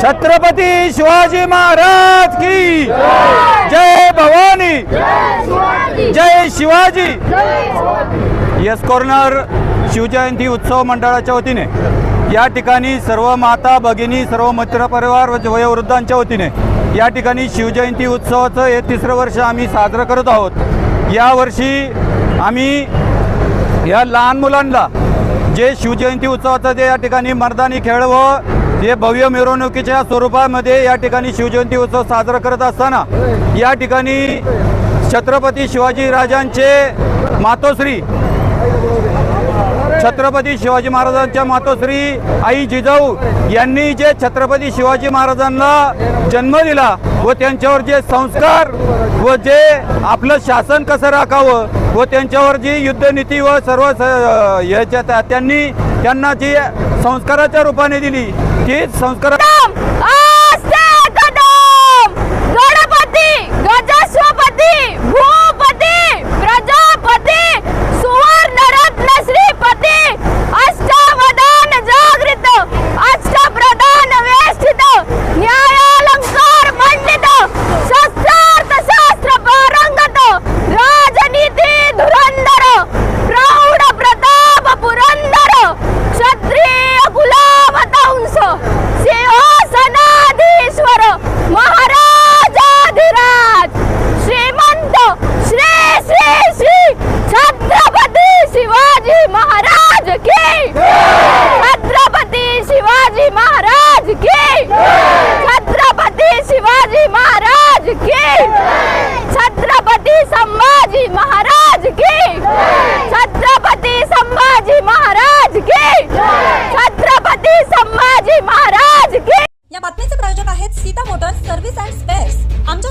छत्रपती शिवाजी महाराज की जय भवानी जय शिवाजी. यस कॉर्नर शिवजयंती उत्सव मंडळाच्या वतीने. या ठिकाणी सर्व माता भगिनी सर्व मित्रपरिवार व वयोवृद्धांच्या वतीने या ठिकाणी शिवजयंती उत्सवाचं हे तिसरं वर्ष आम्ही साजरं करत आहोत. यावर्षी आम्ही या लहान मुलांना जे शिवजयंती उत्सवाचं जे या ठिकाणी मर्दानी खेळ व हे भव्य मिरवणुकीच्या स्वरूपामध्ये या ठिकाणी शिवजयंती उत्सव साजरा करत असताना या ठिकाणी छत्रपती शिवाजी राजांचे मातोश्री छत्रपती शिवाजी महाराजांच्या मातोश्री आई जिजाऊ यांनी जे छत्रपती शिवाजी महाराजांना जन्म दिला व त्यांच्यावर जे संस्कार व जे आपलं शासन कसं राखावं व त्यांच्यावर जी युद्धनीती व सर्व याच्या याच्यात त्यांनी त्यांना जी संस्काराच्या रूपाने दिली की संस्कार महाराज की छत्रपती शिवाजी महाराज की छत्रपती शिवाजी महाराज की छत्रपती संभाजी महाराज की छत्रपती संभाजी महाराज की छत्रपती संभाजी महाराज की या बातमीचे प्रायोजक आहेत Sita motors service and spares. आमच्या